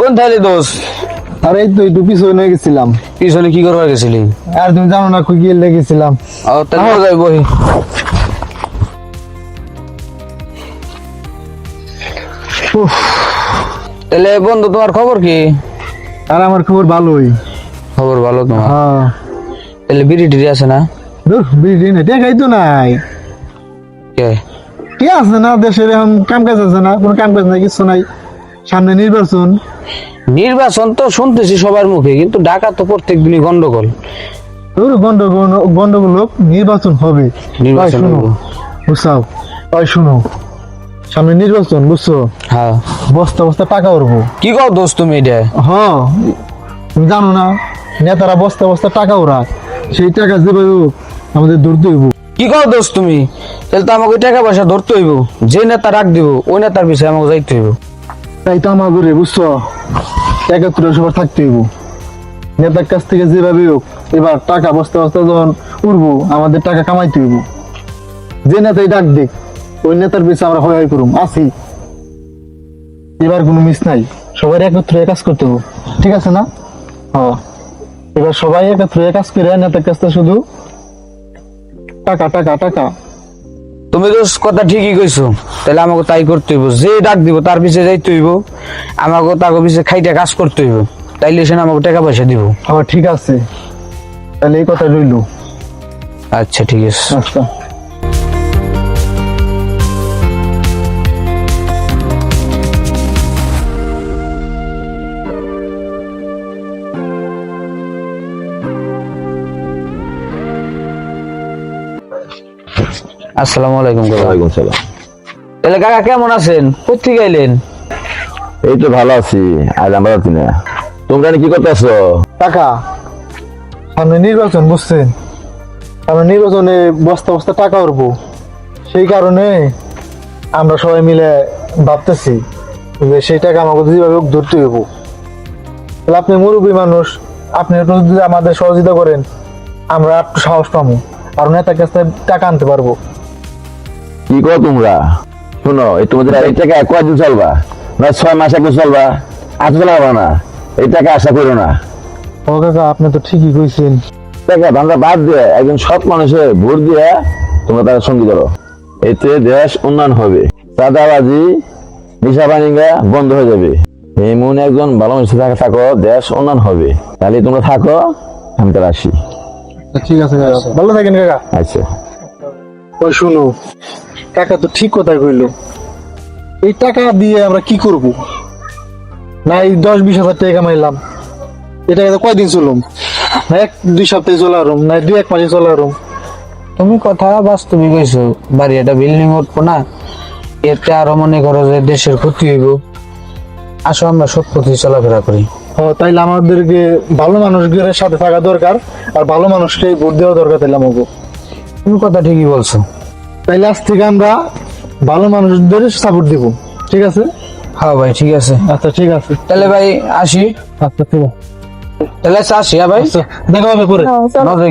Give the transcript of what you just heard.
কোন থাইলে দোষ আরে তো একটু পিছনে গেছিলাম। পিছনে কি করবার গেছিলি? আর তুমি জানো না গিয়ে লেগেছিলাম ও তাহলে যাই বহি তাহলে বন্ধু তোমার খবর কি? আর আমার খবর ভালোই। খবর ভালো তোমার? হ্যাঁ। তাহলে বিড়ি টিড়ি আছে না? দূর বিড়ি না টেকাই তো নাই। কে? কি আছে না? দেশের এখন কাম কাজ আছে না? কোনো কাম কাজ নাই কিছু নাই। সামনে নির্বাচন? নির্বাচন তো শুনতেছি সবার মুখে কিন্তু ঢাকা তো প্রত্যেক দিনই গন্ডগোল। তোর গন্ডগোল গন্ডগোল হোক নির্বাচন হবে। নির্বাচন শুনো বুঝছাও? ওই শুনো সামনে নির্বাচন বুঝছ? হ্যাঁ। বস্তা বস্তা টাকা উঠবো কি কও দোষ তুমি এটা? হ তুমি জানো না নেতারা বস্তা বস্তা টাকা ওরা সেই টাকা যেভাবে হোক আমাদের দূর হইব। কি কও দোষ তুমি? তাহলে তো আমাকে টাকা পয়সা ধরতে হইব। যে নেতা রাখ দিব ওই নেতার বিষয়ে আমাকে যাইতে হইব। তাই তো আমার ঘরে বুঝছ? একাত্তরে সবার থাকতে হইব। নেতার কাছ থেকে যেভাবে হোক, এবার টাকা বস্তা বস্তা যখন উঠবো আমাদের টাকা কামাইতে হইব। যে নেতাই ডাক দিক, ওই নেতার পিছনে আমরা হয় হয় করুম, আছি। এবার কোনো মিস নাই, সবাই একত্রে কাজ করতে হবে ঠিক আছে না? হ্যাঁ। এবার সবাই একত্রে কাজ করে, নেতার কাছ থেকে শুধু টাকা টাকা টাকা। তুমি তো কথা ঠিকই কইছো। তাহলে আমাকে তাই করতে হইব। যে ডাক দিব তার পিছে যাইতে হইব। আমাকে তাকে পিছে খাইটা কাজ করতে হইব। তাইলে সে আমাকে টাকা পয়সা দিব। হ্যাঁ ঠিক আছে। তাহলে এই কথা রইল। আচ্ছা ঠিক আছে। আচ্ছা। আসসালামু আলাইকুম ওয়ালাইকুম সালাম। তাহলে কাকা কেমন আছেন? কোথেকে গাইলেন এই তো ভালো আছি আজ আমরা আছি না। তোমরা কি করতেছো? টাকা সামনে নির্বাচন বুঝছেন? সামনে নির্বাচনে বস্তা বস্তা টাকা উঠবো। সেই কারণে আমরা সবাই মিলে ভাবতেছি যে সেই টাকা আমাকে যেভাবে হোক ধরতে হইব। তাহলে আপনি মুরব্বী মানুষ আপনি একটু যদি আমাদের সহযোগিতা করেন আমরা একটু সাহস পাবো আর নেতার কাছ থেকে টাকা আনতে পারব। কি করো তোমরা? শোনো এই তোমাদের এই টাকা এক কয়দিন চলবা না ছয় মাস একটু চলবা আজ চলাবা না। এই টাকা আশা করো না। ও কাকা আপনি তো ঠিকই কইছেন। টাকা ধান্দা বাদ দিয়ে একজন সৎ মানুষের ভোট দিয়ে তোমরা তাকে সঙ্গী করো। এতে দেশ উন্নয়ন হবে। চাঁদাবাজি নিশা বানিঙ্গা বন্ধ হয়ে যাবে। এমন একজন ভালো মানুষের থাকা থাকো দেশ উন্নয়ন হবে। তাহলে তোমরা থাকো আমি তাহলে আসি। ঠিক আছে ভালো থাকেন কাকা। আচ্ছা। ওই শুনো কাকা তো ঠিক কথাই কইলো। এই টাকা দিয়ে আমরা কি করব? না এই দশ বিশ হাজার টাকা কামাইলাম। এটা তো কয়দিন চলুম? না এক দুই সপ্তাহে চলারুম না দুই এক মাসে চলারুম তুমি কথা বাস্তবিক কইছো বাড়ি একটা বিল্ডিং উঠবো না এতে আরও মনে করো যে দেশের ক্ষতি হইব। আসো আমরা সব পথে চলাফেরা করি। ও তাইলে আমাদেরকে ভালো মানুষদের সাথে থাকা দরকার আর ভালো মানুষকে ভোট দেওয়া দরকার তাইলে আমাকে। তুমি কথা ঠিকই বলছো। তাইলে আজ থেকে আমরা ভালো মানুষদের সাপোর্ট দিব। ঠিক আছে? হ্যাঁ ভাই ঠিক আছে। আচ্ছা ঠিক আছে। তাহলে ভাই আসি। আচ্ছা ঠিক আছে। তাহলে আসি হ্যাঁ ভাই। আচ্ছা দেখা হবে পরে। নজরে